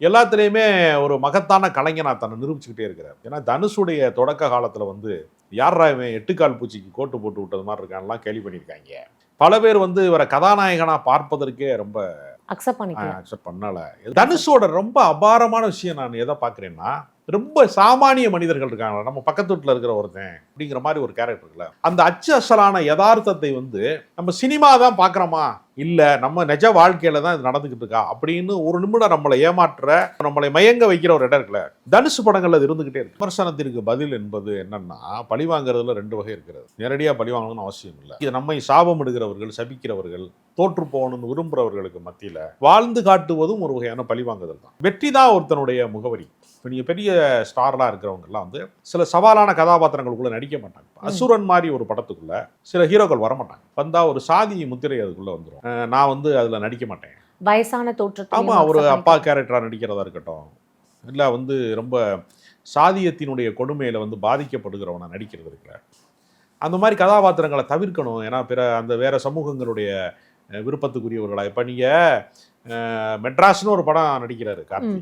எல்லாத்துலேயுமே ஒரு மகத்தான கலைஞனா தன்னை நிரூபிச்சுக்கிட்டே இருக்கிறார். ஏன்னா தனுஷுடைய தொடக்க காலத்தில் வந்து யாரா இவன் எட்டுக்கால் பூச்சிக்கு கோட்டு போட்டு விட்டது மாதிரி இருக்கான்லாம் கேள்வி பண்ணியிருக்காங்க. பல பேர் வந்து இவரை கதாநாயகனா பார்ப்பதற்கே ரொம்ப அக்செப்ட் பண்ணிக்கலாம் அக்செப்ட் பண்ணல. தனுஷோட ரொம்ப அபாரமான விஷயம் நான் எதை பார்க்குறேன்னா ரொம்ப சாமானிய மனிதர்கள் இருக்காங்க நம்ம பக்கத்து வீட்டில் இருக்கிற ஒருத்தன் அப்படிங்கிற மாதிரி ஒரு கேரக்டர் இருக்குல்ல. அந்த அச்சு அசலான யதார்த்தத்தை வந்து நம்ம சினிமா தான் பார்க்குறோமா? இல்லை நம்ம நிஜ வாழ்க்கையில தான் இது நடந்துக்கிட்டு இருக்கா? அப்படின்னு ஒரு நிமிடம் நம்மளை ஏமாற்ற நம்மளை மயங்க வைக்கிற ஒரு இடம் இருக்குல்ல தனுசு படங்கள் அது இருந்துகிட்டே இருக்கு. விமர்சனத்திற்கு பதில் என்பது என்னன்னா பழி வாங்குறதுல ரெண்டு வகை இருக்கிறது. நேரடியாக பழி வாங்கணும்னு அவசியம் இல்லை. இது நம்மை சாபம் எடுக்கிறவர்கள் சபிக்கிறவர்கள் தோற்று போகணும்னு விரும்புறவர்களுக்கு மத்தியில வாழ்ந்து காட்டுவதும் ஒரு வகையான பழி வாங்குதல் தான். வெற்றி தான் ஒருத்தனுடைய முகவரி. இப்போ நீங்கள் பெரிய ஸ்டார்லாம் இருக்கிறவங்கலாம் வந்து சில சவாலான கதாபாத்திரங்களுக்குள்ள நடிக்க மாட்டாங்க. அசுரன் மாதிரி ஒரு படத்துக்குள்ள சில ஹீரோக்கள் வர மாட்டாங்க. வந்தா ஒரு சாதி முத்திரை அதுக்குள்ள வந்துடும் நான் வந்து அதுல நடிக்க மாட்டேன். வயசான தோற்றத்தை ஆமா ஒரு அப்பா கேரக்டரா நடிக்கிறதா இருக்கட்டும் இல்ல வந்து ரொம்ப சாதியத்தினுடைய கொடுமையில வந்து பாதிக்கப்படுகிறவனா நடிக்கிறது இருக்குல்ல. அந்த மாதிரி கதாபாத்திரங்களை தவிர்க்கணும். ஏன்னா பிற அந்த வேற சமூகங்களுடைய விருப்பத்துக்குரியவர்களா? இப்போ நீங்க மெட்ராஸ்னு ஒரு படம் நடிக்கிறாரு கார்த்தி